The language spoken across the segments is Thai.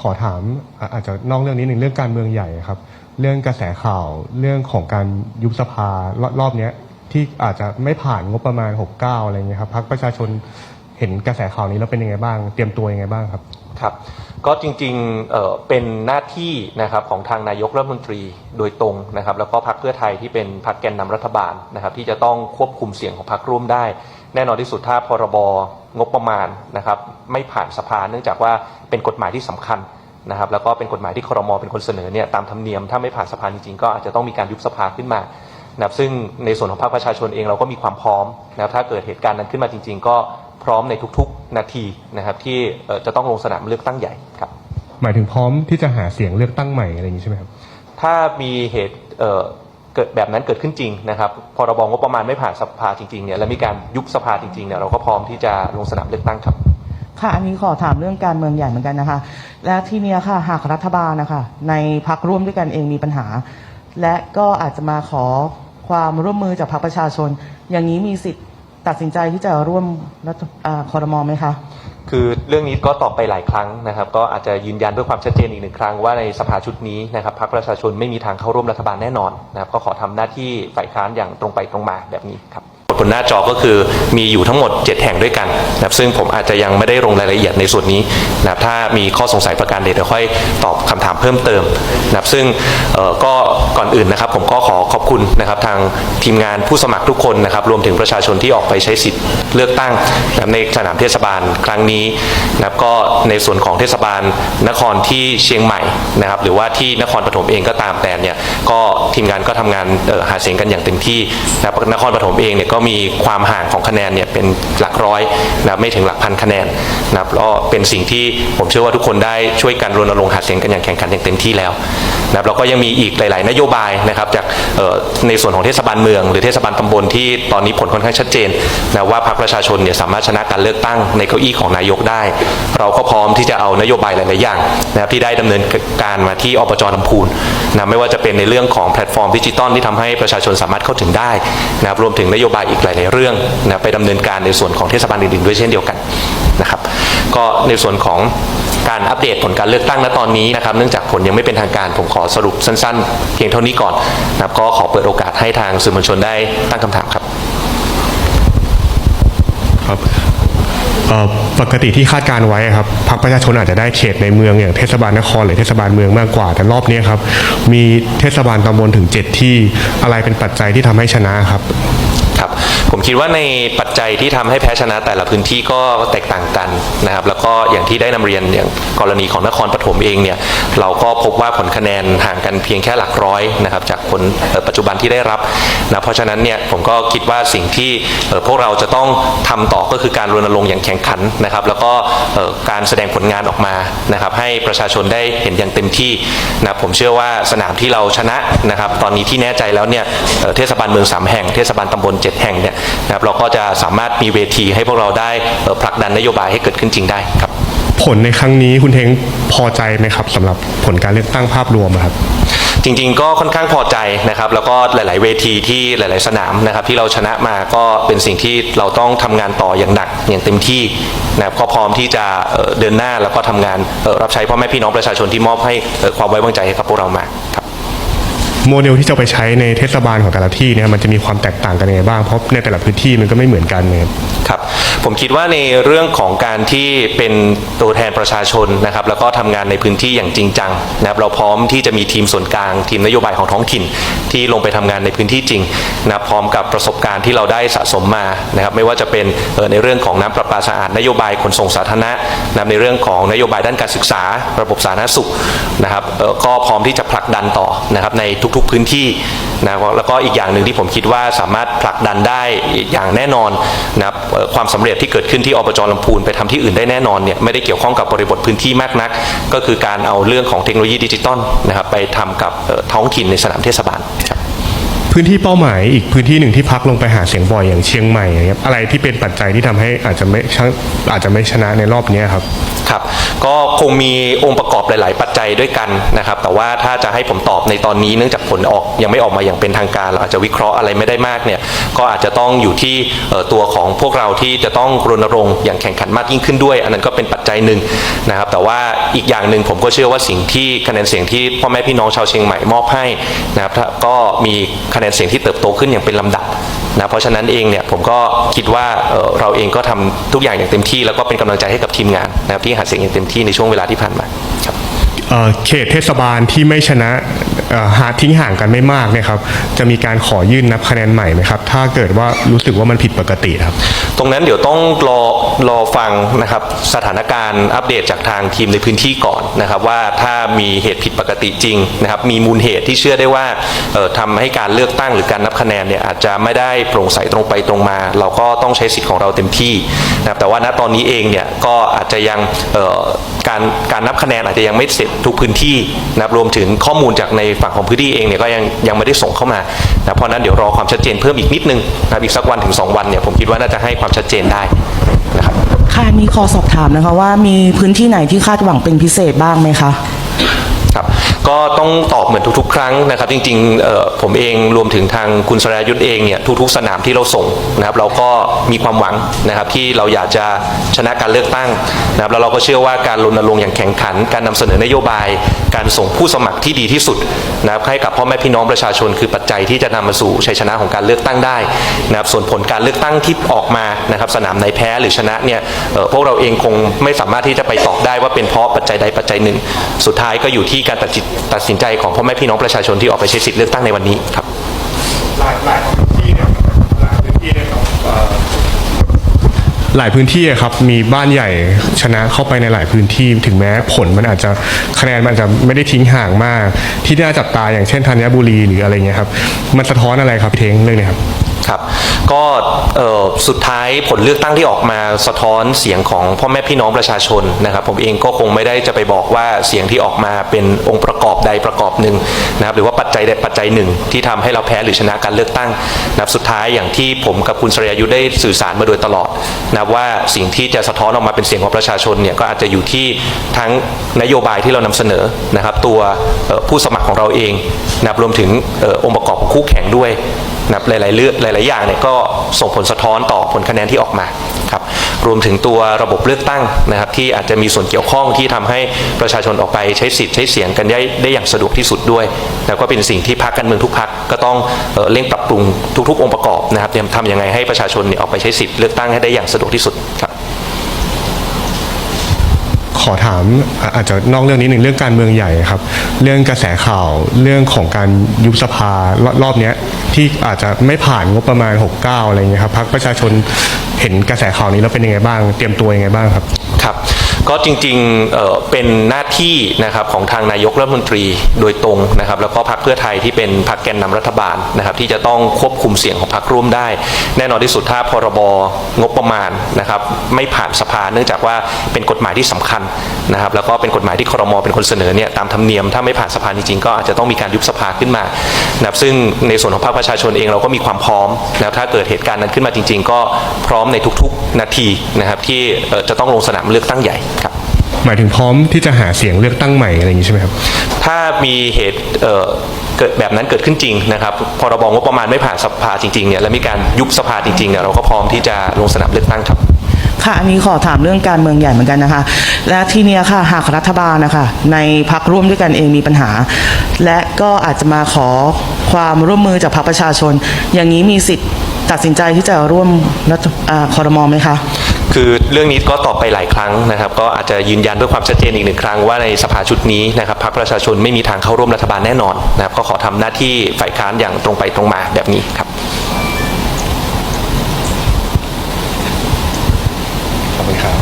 ขอถามอะอาจจะนอกเรื่องนี้หนึ่งเรื่องการเมืองใหญ่ครับ เรื่องกระแสข่าวเรื่องของการยุบสภารอบรอบเนี้ยที่อาจจะไม่ผ่านงบประมาณ 69 อะไรเงี้ยครับพรรคประชาชนเห็นกระแสข่าวนี้แล้วเป็นยังไงบ้าง เตรียมตัวยังไงบ้างครับ ครับก็จริงๆเอ่อเป็นหน้าที่นะครับของทางนายกรัฐมนตรีโดยตรงนะครับ แล้วก็พรรคเพื่อไทยที่เป็นพรรคแกนนำรัฐบาลนะครับ ที่จะต้องควบคุมเสียงของพรรคร่วมได้ แน่นอนที่สุดถ้าพรบงบประมาณนะครับไม่ผ่านสภาเนื่องจากว่าเป็นกฎหมายที่สำคัญนะครับแล้วก็เป็นกฎหมายที่ครมเป็นคนเสนอเนี่ยตามธรรมเนียมถ้าไม่ผ่านสภาจริงๆก็อาจจะต้องมีการยุบสภาขึ้นมานะครับซึ่งในส่วนของพรรคประชาชนเองเราก็มีความพร้อมนะครับถ้าเกิดเหตุการณ์นั้นขึ้นมาจริง ๆ ก็พร้อมในทุกๆ นาทีนะครับที่เอ่อจะต้องลงสนามเลือกตั้งใหญ่ครับหมายถึงพร้อมที่จะหาเสียงเลือกตั้งใหม่อะไรอย่างนี้ใช่ไหมครับถ้ามีเหตุ เกิดแบบนั้นเกิดขึ้นจริงนะครับพรบงบประมาณไม่ผ่านสภาจริงๆเนี่ยและมีการยุบสภาจริงๆเนี่ยเราก็พร้อมที่จะลงสนามเลือกตั้งครับ ค่ะ อันนี้ขอถามเรื่องการเมืองใหญ่เหมือนกันนะคะ และที่เนี้ยค่ะหากรัฐบาลนะคะ ในพักร่วมด้วยกันเองมีปัญหา และก็อาจจะมาขอความร่วมมือจากพรรคประชาชน อย่างนี้มีสิทธิ์ ตัดสินใจที่จะร่วมรัฐอ่าคอรมอไหมคะ คือเรื่องนี้ก็ตอบไปหลายครั้งนะครับ ก็อาจจะยืนยันด้วยความชัดเจนอีกหนึ่งครั้งว่าในสภาชุดนี้นะครับพรรคประชาชนไม่มีทางเข้าร่วมรัฐบาลแน่นอนนะครับก็ขอทำหน้าที่ฝ่ายค้านอย่างตรงไปตรงมาแบบนี้ครับ บนหน้าจอก็คือมีอยู่ทั้งหมด 7 แห่งด้วยกันนะครับซึ่งผมอาจจะยังไม่ได้ลงรายละเอียดในส่วนนี้นะครับถ้ามีข้อสงสัยประการใดเดี๋ยวค่อยตอบคำถามเพิ่มเติมนะครับซึ่งก็ก่อนอื่นนะครับ ผมก็ขอขอบคุณนะครับทางทีมงานผู้สมัครทุกคนนะครับรวมถึงประชาชนที่ออกไปใช้สิทธิ์เลือกตั้งนะในสนามเทศบาลครั้งนี้นะครับก็ในส่วนของเทศบาลนครที่เชียงใหม่นะครับหรือว่าที่นครปฐมเองก็ตามแต่เนี่ยก็ทีมงานก็ทำงานหาเสียงกันอย่างเต็มที่นะครับนครปฐมเองเนี่ยก็มีความห่างของคะแนนเนี่ยเป็นหลักร้อยนะไม่ถึงหลักพันคะแนนนะครับก็เป็นสิ่งที่ผมเชื่อว่าทุกคนได้ช่วยกันรณรงค์หาเสียงกันอย่างแข่งขันอย่างเต็มที่แล้ว นะครับแล้วก็ยังมีอีกหลาย ๆ นโยบายนะครับจากในส่วนของเทศบาลเมือง หรือเทศบาลตำบลที่ตอนนี้ผลค่อนข้างชัดเจนนะว่าพรรคประชาชนเนี่ยสามารถชนะการเลือกตั้งในเก้าอี้ของนายกได้ เราก็พร้อมที่จะเอานโยบายหลาย ๆ อย่างนะครับที่ได้ดำเนินการมาที่อบจลำพูนนะไม่ว่าจะเป็นในเรื่องของแพลตฟอร์มดิจิตอลที่ทำให้ประชาชนสามารถเข้าถึงได้นะครับรวมถึงนโยบายอีกหลาย ๆ เรื่องนะไปดำเนินการในส่วนของเทศบาลอื่น ๆ ด้วยเช่นเดียวกันนะครับก็ในส่วนของ การอัปเดตผลการเลือกตั้งณตอนนี้นะครับ เนื่องจากผลยังไม่เป็นทางการผมขอสรุปสั้นๆ เพียงเท่านี้ก่อนนะครับก็ขอเปิดโอกาสให้ทางสื่อมวลชนได้ตั้งคำถามครับครับปกติที่คาดการไว้ครับพรรคประชาชนอาจจะได้เขตในเมืองอย่างเทศบาลนครหรือเทศบาลเมืองมากกว่า แต่รอบนี้ครับ มีเทศบาลตำบลถึง 7 ที่อะไรเป็นปัจจัยที่ทำให้ชนะครับ คิดว่าในปัจจัยที่ทำให้แพ้ชนะแต่ละพื้นที่ก็แตกต่างกันนะครับ แล้วก็อย่างที่ได้นำเรียนอย่างกรณีของนครปฐมเองเนี่ยเราก็พบว่าผลคะแนนห่างกันเพียงแค่หลักร้อยนะครับ จากผลปัจจุบันที่ได้รับนะเพราะฉะนั้นเนี่ยผมก็คิดว่าสิ่งที่พวกเราจะต้องทำต่อก็คือการรณรงค์อย่างแข่งขันนะครับ แล้วก็การแสดงผลงานออกมานะครับ ให้ประชาชนได้เห็นอย่างเต็มที่นะผมเชื่อว่าสนามที่เราชนะนะครับ ตอนนี้ที่แน่ใจแล้วเนี่ยเอ่อเทศบาลเมืองสามแห่งเทศบาลตำบลเจ็ดแห่งเนี่ยนะครับเราก็จะสามารถมีเวทีให้พวกเราได้เอ่อผลักดันนโยบายให้เกิดขึ้นจริงได้ครับ ผลในครั้งนี้คุณเทงพอใจไหมครับสำหรับผลการเลือกตั้งภาพรวมอะครับจริงๆ ก็ค่อนข้างพอใจนะครับ แล้วก็หลาย ๆ เวทีที่หลาย ๆ สนามนะครับ ที่เราชนะมาก็เป็นสิ่งที่เราต้องทำงานต่ออย่างหนักอย่างเต็มที่นะครับก็พร้อมที่จะเอ่อเดินหน้าแล้วก็ทำงานเอ่อรับใช้พ่อแม่พี่น้องประชาชนที่มอบให้เอ่อความไว้วางใจให้กับพวกเรามาครับ โมเดลที่จะเอาไปใช้ในเทศบาลของแต่ละที่เนี่ยมันจะมีความแตกต่างกันยังไงบ้างเพราะในแต่ละพื้นที่มันก็ไม่เหมือนกันนะครับครับผมคิดว่าในเรื่องของการที่เป็นตัวแทนประชาชนนะครับแล้วก็ทำงานในพื้นที่อย่างจริงจังนะครับเราพร้อมที่จะมีทีมส่วนกลาง ทีมนโยบายของท้องถิ่น ที่ลงไปทำงานในพื้นที่จริงนะครับพร้อมกับประสบการณ์ที่เราได้สะสมมานะครับไม่ว่าจะเป็นในเรื่องของน้ำประปาสะอาดนโยบายขนส่งสาธารณะนะครับในเรื่องของนโยบายด้านการศึกษา ระบบสาธารณสุขนะครับก็พร้อมที่จะผลักดันต่อนะครับในทุกทุกพื้นที่นะครับแล้วก็อีกอย่างหนึ่งที่ผมคิดว่าสามารถผลักดันได้อย่างแน่นอนนะครับความสำเร็จที่เกิดขึ้นที่อบจลำพูนไปทำที่อื่นได้แน่นอนเนี่ยไม่ได้เกี่ยวข้องกับบริบทพื้นที่มากนัก ก็คือการเอาเรื่องของเทคโนโลยีดิจิตอลนะครับไปทำกับท้องถิ่นในสนามเทศบาลค พื้นที่เป้าหมายอีกพื้นที่หนึ่งที่พักลงไปหาเสียงบ่อยอย่างเชียงใหม่อย่างเงี้ยอะไรที่เป็นปัจจัยที่ทำให้อาจจะไม่อาจจะไม่ชนะในรอบนี้ครับครับ ก็คงมีองค์ประกอบหลาย ๆ ปัจจัยด้วยกันนะครับ แต่ว่าถ้าจะให้ผมตอบในตอนนี้เนื่องจากผลออกยังไม่ออกมาอย่างเป็นทางการเราอาจจะวิเคราะห์อะไรไม่ได้มากเนี่ยก็อาจจะต้องอยู่ที่ตัวของพวกเราที่จะต้องรณรงค์อย่างแข่งขันมากยิ่งขึ้นด้วย อันนั้นก็เป็นปัจจัยหนึ่งนะครับ แต่ว่าอีกอย่างหนึ่งผมก็เชื่อว่าสิ่งที่คะแนนเสียงที่พ่อแม่พี่น้องชาวเชียงใหม่มอบให้นะครับก็มีคะแนนเสียงที่เติบโตขึ้นอย่างเป็นลำดับนะเพราะฉะนั้นเองเนี่ยผมก็คิดว่าเเราเองก็ทำทุกอย่างอย่างเต็มที่ แล้วก็เป็นกำลังใจให้กับทีมงานนะครับที่หาเสียงอย่างเต็มที่ในช่วงเวลาที่ผ่านมาครับเขตเทศบาลที่ไม่ชนะ หาทิ้งห่างกันไม่มากนี่ยครับ จะมีการขอยื่นนับคะแนนใหม่ไหมครับ ถ้าเกิดว่ารู้สึกว่ามันผิดปกติครับ ตรงนั้นเดี๋ยวต้องรอรอฟังนะครับสถานการณ์อัปเดตจากทางทีมในพื้นที่ก่อนนะครับ ว่าถ้ามีเหตุผิดปกติจริงนะครับ มีมูลเหตุที่เชื่อได้ว่าเอ่อทำให้การเลือกตั้งหรือการนับคะแนนเนี่ยอาจจะไม่ได้โปร่งใสตรงไปตรงมา เราก็ต้องใช้สิทธิ์ของเราเต็มที่นะครับแต่ว่าณตอนนี้เองเนี่ยก็อาจจะยังการการนับคะแนนอาจจะยังไม่เสร็จทุกพื้นที่นะครับรวมถึงข้อมูลจากในฝั่งของพื้นที่เองเนี่ยก็ยังยังไม่ได้ส่งเข้ามานะเพราะนั้นเดี๋ยวรอความชัดเจนเพิ่มอีกนิดนึงนะครับอีกสักวันถึงสองวันเนี่ยผมคิดว่าน่าจะให้ความชัดเจนได้นะครับค่ะมีขอสอบถามนะคะว่ามีพื้นที่ไหนที่คาดหวังเป็นพิเศษบ้างไหมคะ ก็ต้องตอบเหมือนทุกๆ ครั้งนะครับ จริงๆผมเองรวมถึงทางคุณสรายุทธเองเนี่ยทุกๆ สนามที่เราส่งนะครับ เราก็มีความหวังนะครับที่เราอยากจะชนะการเลือกตั้งนะครับแล้วเราก็เชื่อว่าการรณรงค์อย่างแข่งขัน การนำเสนอนโยบาย การส่งผู้สมัครที่ดีที่สุดนะครับให้กับพ่อแม่พี่น้องประชาชน คือปัจจัยที่จะนำมาสู่ชัยชนะของการเลือกตั้งได้นะครับส่วนผลการเลือกตั้งที่ออกมานะครับสนามไหนแพ้หรือชนะเนี่ยพวกเราเองคงไม่สามารถที่จะไปตอบได้ว่าเป็นเพราะปัจจัยใดปัจจัยหนึ่ง สุดท้ายก็อยู่ที่การตัดสินตัดสินใจของพ่อแม่พี่น้องประชาชนที่ออกไปใช้สิทธิ์เลือกตั้งในวันนี้ครับหลายหลายพื้นที่เนี่ยหลายพื้นที่เนี่ยครับหลายพื้นที่อะครับมีบ้านใหญ่ชนะเข้าไปในหลายพื้นที่ ถึงแม้ผลมันอาจจะคะแนนมันอาจจะไม่ได้ทิ้งห่างมาก ที่น่าจับตาอย่างเช่นธัญบุรีหรืออะไรเงี้ยครับมันสะท้อนอะไรครับพี่เท้งเรื่องเนี้ยครับ ครับก็สุดท้ายผลเลือกตั้งที่ออกมาสะท้อนเสียงของพ่อแม่พี่น้องประชาชนนะครับ ผมเองก็คงไม่ได้จะไปบอกว่าเสียงที่ออกมาเป็นองค์ประกอบใดประกอบหนึ่งนะครับหรือว่าปัจจัยใดปัจจัยหนึ่ง ที่ทำให้เราแพ้หรือชนะการเลือกตั้งนะครับสุดท้ายอย่างที่ผมกับคุณสรยายุได้สื่อสารมาโดยตลอดนะว่าสิ่งที่จะสะท้อนออกมาเป็นเสียงของประชาชนเนี่ยก็อาจจะอยู่ที่ทั้งนโยบายที่เรานำเสนอนะครับ ตัวผู้สมัครของเราเองนะครับรวมถึงองค์ประกอบของคู่แข่งด้วย นะครับหลายๆเรื่องหลาย ๆ อย่างเนี่ยก็ส่งผลสะท้อนต่อผลคะแนนที่ออกมาครับรวมถึงตัวระบบเลือกตั้งนะครับ ที่อาจจะมีส่วนเกี่ยวข้องที่ทำให้ประชาชนออกไปใช้สิทธิ์ใช้เสียงกันได้ได้อย่างสะดวกที่สุดด้วย แล้วก็เป็นสิ่งที่พรรคการเมืองทุกพรรคก็ต้องเเร่งปรับปรุงทุก ๆ องค์ประกอบนะครับทำยังไงให้ประชาชนเนี่ยออกไปใช้สิทธิ์เลือกตั้งให้ได้อย่างสะดวกที่สุดครับขอถามอาจจะนอกเรื่องนี้หนึ่งเรื่องการเมืองใหญ่ครับ เรื่องกระแสข่าวเรื่องของการยุบสภารอบนี้ ที่อาจจะไม่ผ่านงบประมาณ 69 อะไรเงี้ยครับพรรคประชาชนเห็นกระแสข่าวนี้แล้วเป็นยังไงบ้าง เตรียมตัวยังไงบ้างครับ ครับ ก็จริงๆเป็นหน้าที่นะครับของทางนายกรัฐมนตรีโดยตรงนะครับ แล้วก็พรรคเพื่อไทยที่เป็นพรรคแกนนำรัฐบาลนะครับ ที่จะต้องควบคุมเสียงของพรรคร่วมได้ แน่นอนที่สุดถ้าพรบงบประมาณนะครับ ไม่ผ่านสภาเนื่องจากว่าเป็นกฎหมายที่สำคัญนะครับ แล้วก็เป็นกฎหมายที่ครมเป็นคนเสนอเนี่ยตามธรรมเนียมถ้าไม่ผ่านสภาจริงๆก็อาจจะต้องมีการยุบสภาขึ้นมานะครับซึ่งในส่วนของพรรคประชาชนเองเราก็มีความพร้อมนะครับถ้าเกิดเหตุการณ์นั้นขึ้นมาจริง ๆ ก็พร้อมในทุกๆนาทีนะครับที่จะต้องลงสนามเลือกตั้งใหญ่ครับ หมายถึงพร้อมที่จะหาเสียงเลือกตั้งใหม่อะไรอย่างนี้ใช่ไหมครับ ถ้ามีเหตุเอ่อเกิดแบบนั้นเกิดขึ้นจริงนะครับพรบงบประมาณไม่ผ่านสภาจริงๆเนี่ยและมีการยุบสภาจริงๆเนี่ยเราก็พร้อมที่จะลงสนามเลือกตั้งครับค่ะอันนี้ขอถามเรื่องการเมืองใหญ่เหมือนกันนะคะ และทีเนี้ยค่ะหากรัฐบาลนะคะในพักร่วมด้วยกันเองมีปัญหา และก็อาจจะมาขอความร่วมมือจากพรรคประชาชน อย่างนี้มีสิทธิ์ตัดสินใจที่จะร่วมรัฐอ่าคอรมอไหมคะ คือเรื่องนี้ก็ตอบไปหลายครั้งนะครับ ก็อาจจะยืนยันเพื่อความชัดเจนอีกหนึ่งครั้งว่าในสภาชุดนี้นะครับพรรคประชาชนไม่มีทางเข้าร่วมรัฐบาลแน่นอนนะครับก็ขอทำหน้าที่ฝ่ายค้านอย่างตรงไปตรงมาแบบนี้ครับขอบคุณครับ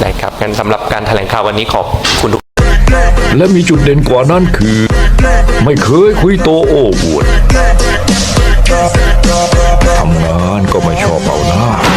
ได้ครับงั้นสำหรับการแถลงข่าววันนี้ขอบคุณทุกและมีจุดเด่นกว่านั้นคือ ไม่เคยคุยโตโอ้อวด